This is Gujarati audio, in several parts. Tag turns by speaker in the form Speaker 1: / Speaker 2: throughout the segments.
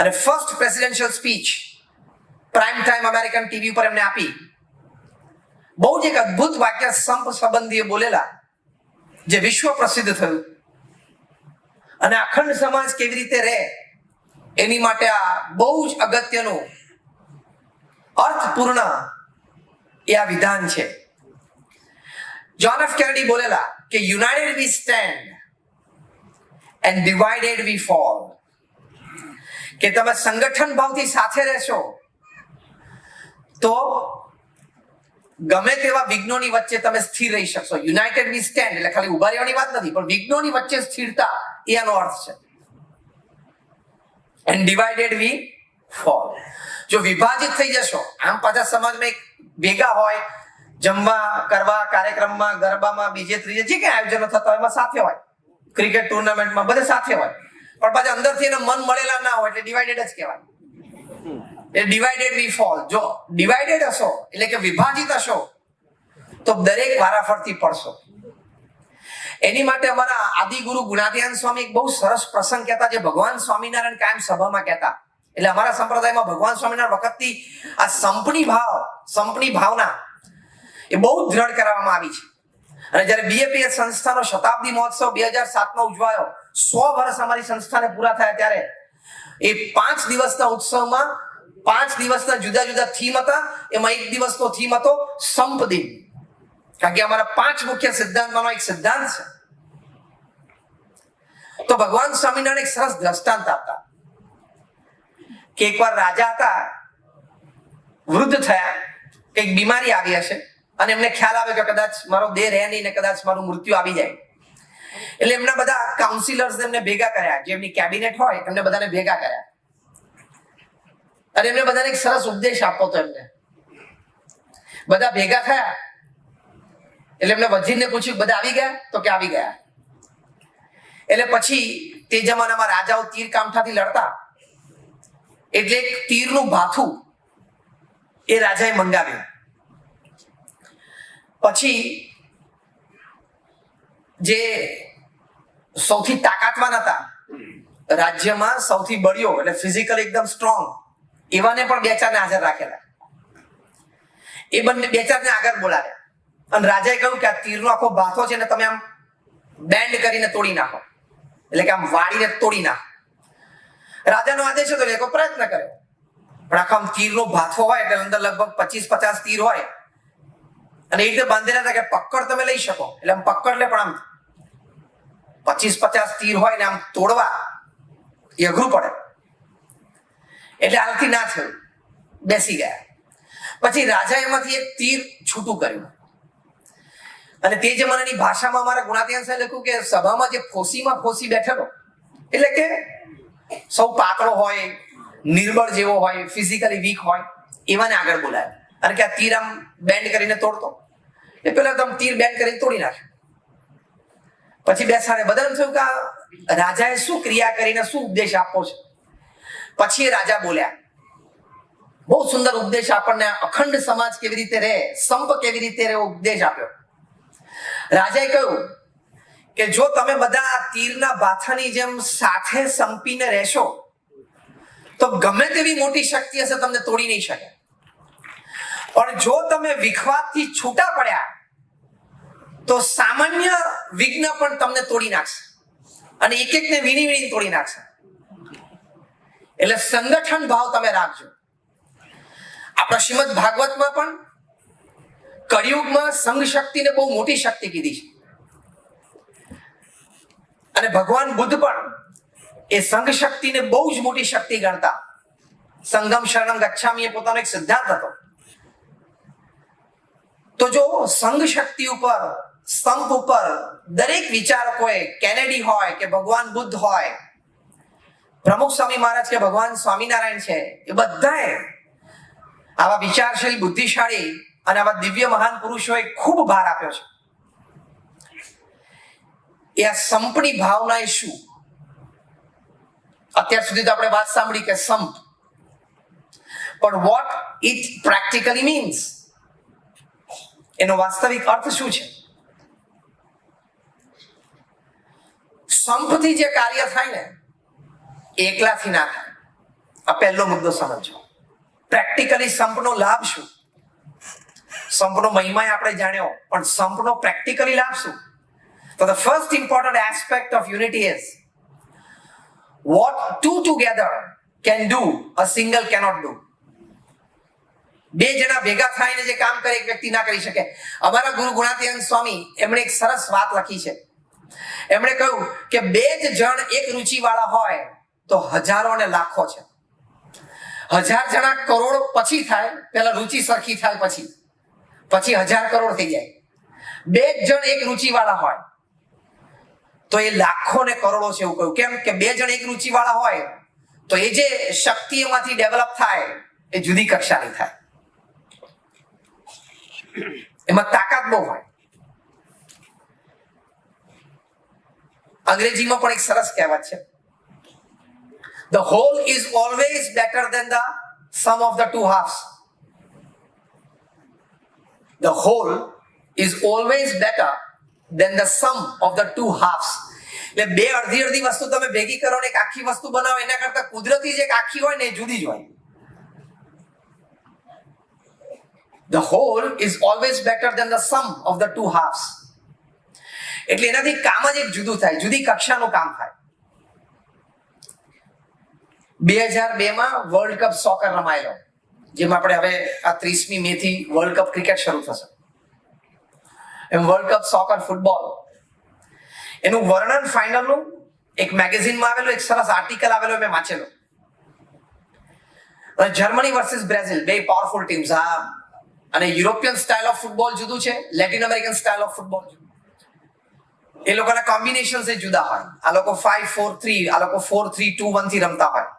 Speaker 1: અને first presidential speech prime time American TV પર એમને આપી. બહુ જ એક અદ્ભુત વાક્ય સંપ સંબંધીએ બોલેલા, જે વિશ્વ પ્રસિદ્ધ થયું. અને અખંડ સમાજ કેવી રીતે રહે, એની માટે આ બહુ જ અગત્યનું, અર્થપૂર્ણ એ આ વિધાન છે. જોન એફ કેનેડી બોલેલા કે united we stand and divided we fall કે તમે સંગઠન ભાવથી સાથે રહેશો, તો ગમે તેવા વિઘ્નોની વચ્ચે તમે સ્થિર રહી શકશો. યુનાઇટેડ વી સ્ટેન્ડ એટલે ખાલી ઊભા રહેવાની વાત નથી, પણ વિઘ્નોની વચ્ચે સ્થિરતા એ આનો અર્થ છે. એન્ડ ડિવાઇડેડ વી ફોલ જો વિભાજિત થઈ જશો, આમ પાછા સમાજમાં એક ભેગા હોય, જમવા, કરવા, કાર્યક્રમમાં, ગરબામાં, બીજે, ત્રીજે, જે કઈ આયોજનો થતા હોય, એમાં સાથે હોય. ક્રિકેટ ટુર્નામેન્ટમાં બધે સાથે હોય. પણ પાછા અંદરથી એને મન મળેલા ના હોય એટલે ડિવાઇડેડ જ કહેવાય. એ ડિવાઇડેડ વી ફોલ જો ડિવાઇડેડ હશો, એટલે કે વિભાજિત હશો, તો દરેક વારાફરતી પડશો. એની માટે અમારા આદિગુરુ ગુણાધ્યાન સ્વામી એક બહુ સરસ પ્રસંગ કહેતા, જે ભગવાન સ્વામિનારાયણ કાયમ સભામાં કહેતા. એટલે અમારા સંપ્રદાયમાં ભગવાન સ્વામિનારાયણ વખતથી આ સંપની ભાવ, સંપની ભાવના એ બહુ દ્રઢ કરવામાં આવી છે. અને જ્યારે બીએપીએસ સંસ્થાનો શતાબ્દી મહોત્સવ બે હજાર સાતમાં ઉજવાયો, સો વર્ષ અમારી સંસ્થાને પૂરા થયા ત્યારે. એ પાંચ દિવસના ઉત્સવમાં પાંચ દિવસના જુદા જુદા થીમ હતા. એમાં એક દિવસનો થીમ હતો સંપ દિન. કારણ કે અમારા પાંચ મુખ્ય સિદ્ધાંતમાંનો એક સિદ્ધાંત છે. તો ભગવાન સ્વામિનારાયણ એક સરસ દ્રષ્ટાંત આપતા. કે એકવાર રાજા હતા, વૃદ્ધ થયા, કંઈક બીમારી આવી હશે. અને એમને ખ્યાલ આવે કે કદાચ મારો દેહ રહે નહીં ને કદાચ મારું મૃત્યુ આવી જાય. એટલે એમના બધા કાઉન્સિલર્સ એમને ભેગા કર્યા. જે એમની કેબિનેટ હોય, એમને બધાને ભેગા કર્યા. અને એમને બધાને એક સરસ ઉપદેશ આપતો હતો એમને. બધા ભેગા થયા. એટલે એમને વજીરને પૂછ્યું, બધા આવી ગયા? તો કે, આવી ગયા. એટલે પછી તે જમાનામાં રાજાઓ તીર કામઠાથી લડતા. એટલે એક તીરનું ભાથું એ રાજાએ મંગાવ્યું. પછી જે સૌથી તાકાતવાન હતા, રાજ્યમાં સૌથી બળ્યો એટલે ફિઝિકલ એકદમ સ્ટ્રોંગ એવાને પણ બે ચારને હાજર રાખેલા. એ બંને બે ચારને આગળ બોલાવ્યા. અને રાજાએ કહ્યું કે આ તીરનો આખો ભાથો છે ને તમે આમ બેન્ડ કરીને તોડી નાખો. એટલે કે આમ વાળીને તોડી નાખો. રાજાનો આદેશ હતો એટલે પ્રયત્ન કર્યો પણ આખો આમ તીરનો ભાથો હોય એટલે અંદર લગભગ પચીસ પચાસ તીર હોય અને એ રીતે બાંધેલા હતા કે પકડ તમે લઈ શકો. એટલે આમ પકડ લે પણ આમ પચીસ પચાસ તીર હોય ને આમ તોડવા એ અઘરું પડે. એટલે હાલથી ના થયું. બેસી ગયા. પછી રાજા એમાંથી એક તીર છૂટું કર્યું. અને તે જમાનાની ભાષામાં અમારા ગુણાત્યાન સાહેબ લખ્યું કે સભામાં જે ફોસીમાં ફોસી બેઠેલો, એટલે કે સૌ પાતળો હોય, નિર્બળ જેવો હોય ફિઝિકલી વીક હોય, એવાને આગળ બોલાય. અને કે આ તીર આમ બેન્ડ કરીને તોડતો? એ પેલા તો આમ તીર બેન્ડ કરીને તોડી નાખે. પછી બેસાડે બધાને થયું કે રાજાએ શું ક્રિયા કરીને શું ઉપદેશ આપવો છે? પછી રાજા બોલ્યા, બહુ સુંદર ઉપદેશ આપણને અખંડ સમાજ કેવી રીતે રહે? સંપ કેવી રીતે રહે? ઉપદેશ આપ્યો. રાજાએ કહ્યું કે જો તમે બધા તીરના બાથાની જેમ સાથે સંપીને રહેશો, તો ગમે તેવી મોટી શક્તિ હશે તમને તોડી નહીં શકે. પણ જો તમે વિખવાદથી છૂટા પડ્યા તો સામાન્ય વિઘ્ન પણ તમને તોડી નાખશે અને એક એકને વીણી વીણી તોડી નાખશે એટલે સંગઠન ભાવ તમે રાખજો આપણા શ્રીમદ ભાગવતમાં પણ કળિયુગમાં સંઘ શક્તિને બહુ મોટી શક્તિ કીધી છે અને ભગવાન બુદ્ધ પણ એ સંઘ શક્તિને બહુ જ મોટી શક્તિ ગણતા સંગમ શરણમ ગચ્છામી એ પોતાનો એક સિદ્ધાંત હતો। તો જો સંઘ શક્તિ ઉપર સ્તંભ ઉપર દરેક વિચારકોએ કેનેડી હોય કે ભગવાન બુદ્ધ હોય, પ્રમુખ સ્વામી મહારાજ કે ભગવાન સ્વામિનારાયણ છે, એ બધાએ આવા વિચારશીલ, બુદ્ધિશાળી અને આવા દિવ્ય મહાન પુરુષોએ ખૂબ ભાર આપ્યો છે. એ આ સંપની ભાવના શું? અત્યાર સુધી તો આપણે વાત સાંભળી કે સંપ. પણ વોટ ઇટ પ્રેક્ટિકલી મીન્સ એનો વાસ્તવિક અર્થ શું છે? સંપથી જે કાર્ય થાય ને એકલાથી ના થાય. આ પહેલો મુદ્દો સમજો પ્રેક્ટિકલી સંપનો લાભ શું? સંપનો મહિમા આપણે જાણ્યો, પણ સંપનો પ્રેક્ટિકલી લાભ શું? તો the first important aspect of unity is what two together can do a single cannot do બે જણા ભેગા થઈને જે કામ કરે, એક વ્યક્તિ ના કરી શકે. અમારા ગુરુ ગુણાતીયન સ્વામી એમણે એક સરસ વાત લખી છે. એમણે કહ્યું કે બે જ જણ એક રુચિ વાળા હોય તો હજારો ને લાખો છે. હજાર જણા કરોડ પછી થાય, પેલા રુચિ સરખી થાય પછી. પછી હજાર કરોડ થઈ જાય. બે જ જણ એક રુચિ વાળા હોય તો એ લાખો ને કરોડો છે એવું કહ્યું. કેમ કે બે જણ એક રુચિ વાળા હોય તો એ જે શક્તિ એમાંથી ડેવલપ થાય, એ જુદી કક્ષાની થાય. એમાં તાકાત બહુ હોય. અંગ્રેજીમાં પણ એક સરસ કહેવત છે. The whole is always better than the sum of the two halves the whole is always better than the sum of the two halves એટલે બે અડધી અડધી વસ્તુ તમે ભેગી કરો ને એક આખી વસ્તુ બનાવો, એના કરતા કુદરતી જે આખી હોય ને એ જુદી જ હોય. The whole is always better than the sum of the two halves. એટલે એનાથી કામ જ એક જુદું થાય, જુદી કક્ષાનું કામ થાય. બે હજાર બે માં વર્લ્ડ કપ સોકર રમાયેલો, જેમાં આપણે હવે આ ત્રીસમી મે થી વર્લ્ડ કપ ક્રિકેટ શરૂ થશે. એમ વર્લ્ડ કપ સોકર ફૂટબોલ એનું વર્ણન ફાઇનલનું એક મેગેઝિનમાં આવેલું, એક સરસ આર્ટિકલ આવેલો મેં વાંચેલો. અને જર્મની વર્સિસ બ્રાઝિલ બે પાવરફુલ ટીમ્સ આ અને યુરોપિયન સ્ટાઇલ ઓફ ફૂટબોલ જુદું છે Latin American style of football એ લોકોના કોમ્બિનેશન એ જુદા હોય. આ લોકો ફાઈવ ફોર થ્રી આ લોકો ફોર થ્રી ટુ વનથી રમતા હોય.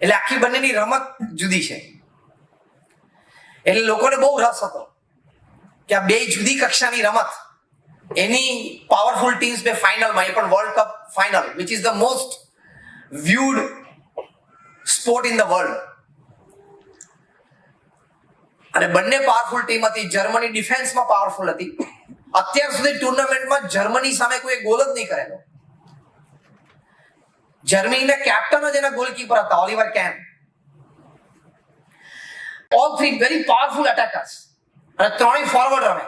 Speaker 1: એટલે આખી બંનેની રમત જુદી છે. એટલે લોકોને બહુ રસ હતો કે આ બે જુદી કક્ષાની રમત, એની પાવરફુલ ટીમ્સ બે ફાઇનલમાં એ પણ world cup final which is the most viewed sport in the world અને બંને પાવરફુલ ટીમ હતી. જર્મની ડિફેન્સમાં પાવરફુલ હતી. અત્યાર સુધી ટુર્નામેન્ટમાં જર્મની સામે કોઈ ગોલ જ નહીં કરેલો. જર્મનીના કેપ્ટન જ એના ગોલકીપર હતા Oliver Kahn all three very powerful attackers અને ત્રણેય ફોરવર્ડ રમે.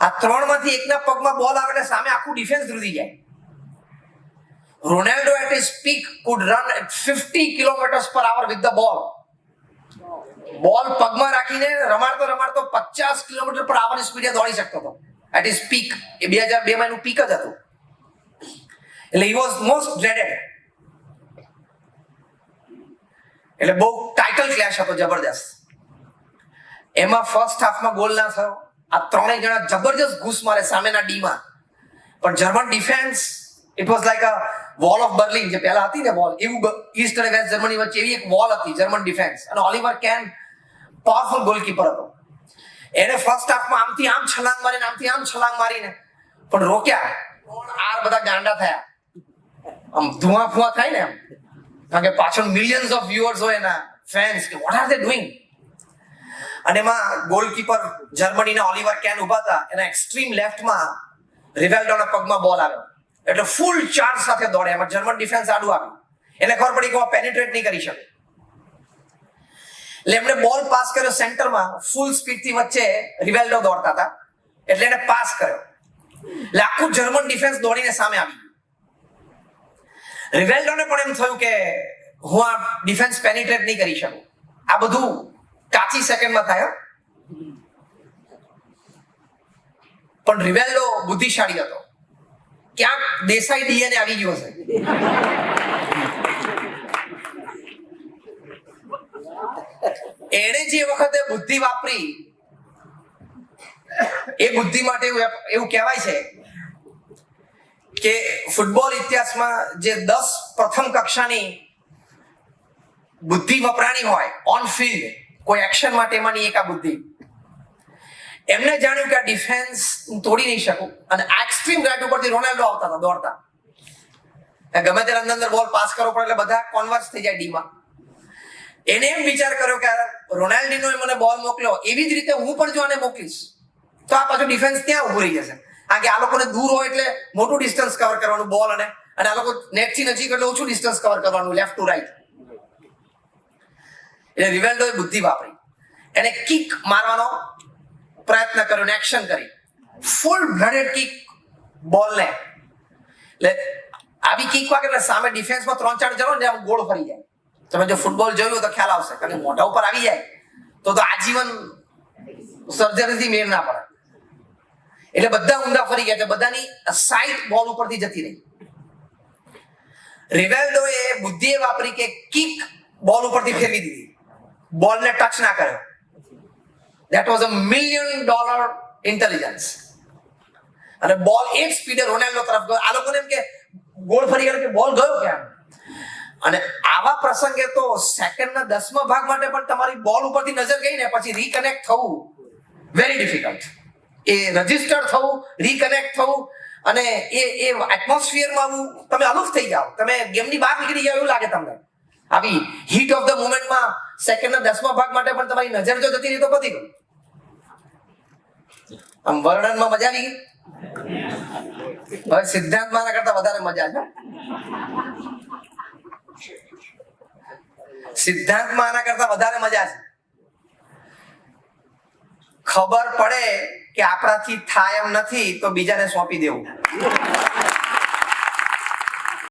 Speaker 1: આ ત્રણમાંથી એકના પગમાં બોલ આવે એટલે સામે આખું ડિફેન્સ ધ્રુજી જાય. Ronaldo at his peak could run at 50 kilometers per hour with the ball. બોલ પગમાં રાખીને રમાડતો રમાડતો પચાસ કિલોમીટર પર આવરની સ્પીડે દોડી શકતો હતો. એટ ઇઝ પીક એ બે હજાર બે માં એનું પીક જ હતું. એટલે હી વોઝ મોસ્ટ ડ્રેડેડ એટલે બહુ ટાઇટલ ક્લેશ હતો જબરદસ્ત એમાં ફર્સ્ટ હાફમાં ગોલ ના થયો. આ ત્રણેય જણા જબરજસ્ત ઘૂસ મારે સામેના ડીમાં પણ German defence it was like a wall of Berlin જે પહેલા હતી ને વોલ એવું ઈસ્ટ અને વેસ્ટ જર્મની વચ્ચે એવી એક વોલ હતી જર્મન ડિફેન્સ અને ઓલિવર કેન પાવરફુલ ગોલકીપર હતો. એને ફર્સ્ટ હાફમાં આમથી આમ છલાંગ મારીને, આમથી આમ છલાંગ મારીને, પણ રોક્યા. આ બધા ગાંડા થયા. આમ ધુઆ ફુઆ થાય ને એમ. કારણ કે પાછળ મિલિયન્સ ઓફ વ્યુઅર્સ હોય એના ફેન્સ કે વોટ આર ધે ડુઈંગ અને એમાં ગોલકીપર જર્મનીના ઓલિવર કેન ઊભા હતા. એના એક્સ્ટ્રીમ લેફ્ટમાં રિવેલ્ડોના પગમાં બોલ આવ્યો. એટલે ફૂલ ચાર્જ સાથે દોડે એમાં જર્મન ડિફેન્સ આડું આવ્યું. એને ખબર પડી કે પેનિટ્રેટ નહીં કરી શકે. એટલે એમણે બોલ પાસ કર્યો સેન્ટરમાં ફૂલ સ્પીડથી વચ્ચે રિવેલ્ડો દોડતા હતા. એટલે એને પાસ કર્યો. એટલે આખું જર્મન ડિફેન્સ દોડીને સામે આવી રિવેલ્ડોને પણ એમ થયું કે હું આ ડિફેન્સ પેનિટ્રેટ નહીં કરી શકું. આ બધું કાચી સેકન્ડમાં થાય પણ રિવેલ્ડો બુદ્ધિશાળી હતો. ક્યાંક દેસાઈ ડીએનએ આવી ગયો હશે. એણે જે વખતે બુદ્ધિ વાપરી, એ બુદ્ધિ માટે એવું કહેવાય છે કે ફૂટબોલ ઇતિહાસમાં જે દસ પ્રથમ કક્ષાની બુદ્ધિ વપરાણી હોય ઓન ફિલ્ડ કોઈ એક્શન માટે એમાંની એક આ બુદ્ધિ. એમને જાણ્યું કે આ ડિફેન્સ તોડી નહીં શકું. અને એક્સ્ટ્રીમ રાઇટ ઉપરથી રોનાલ્ડો આવતા હતા, દોડતા. ગમે તે અંદર અંદર બોલ પાસ કરવો પડે એટલે બધા કોન્વર્સ થઈ જાય ડીમાં એને એમ વિચાર કર્યો કે રોનાલ્ડીનો મને બોલ મોકલ્યો. એવી જ રીતે હું પણ જો આને મોકલીશ, તો આ પાછું ડિફેન્સ ત્યાં ઉભું રહી જશે. કારણ કે આ લોકોને દૂર હોય એટલે મોટું ડિસ્ટન્સ કવર કરવાનું બોલ અને અને આ લોકો નેટથી નજીક એટલે ઓછું ડિસ્ટન્સ કવર કરવાનું લેફ્ટ ટુ રાઈટ એટલે રિવેલ્ડોએ બુદ્ધિ વાપરી. એને કિક મારવાનો પ્રયત્ન કર્યો ને એક્શન કરી. ફૂલ બ્લડેડ કિક બોલને એટલે આવી કિક વાગે એટલે સામે ડિફેન્સમાં ત્રણ ચાર જણો ને આમ ગોળ ફરી જાય. તમે જો ફૂટબોલ જોયું તો ખ્યાલ આવશે, કારણ કે મોઢા ઉપર આવી જાય, તો તો આજીવન સર્જરીથી મેળ ના પડે. એટલે બધા ઊંધા ફરી ગયા છે, બધાની સાઈટ બોલ ઉપરથી જતી રહી. રિવેલ્ડોએ એ વાપરી કે કિક બોલ ઉપરથી ફેરવી દીધી. બોલને ટચ ના કર્યો. That was a million dollar intelligence અને બોલ એક સ્પીડે રોનાલ્ડો તરફ ગયો. આ લોકોને એમ કે, ગોળ ફરી ગયો કે બોલ ગયો ક્યાં? અને આવા પ્રસંગે તો સેકન્ડના દસમા ભાગ માટે પણ તમારી બોલ ઉપરથી નજર ગઈ ને પછી રીકનેક્ટ થવું વેરી ડિફિકલ્ટ એ રજિસ્ટર થવું રીકનેક્ટ થવું અને એ એ એટમોસ્ફિયરમાં આવું તમે અલુફ થઈ જાઓ. તમે ગેમની બહાર નીકળી જાઓ એવું લાગે તમને. આવી હીટ ઓફ ધ મોમેન્ટમાં સેકન્ડના દસમા ભાગ માટે પણ તમારી નજર જો જતી રહી તો પતી ગયું આમ વર્ણનમાં મજા આવી ગઈ? હવે સિદ્ધાંત મારા કરતા વધારે મજા છે સિદ્ધાંતમાં આના કરતા વધારે મજા છે. ખબર પડે કે આપણાથી થાય એમ નથી તો બીજાને સોંપી દેવું.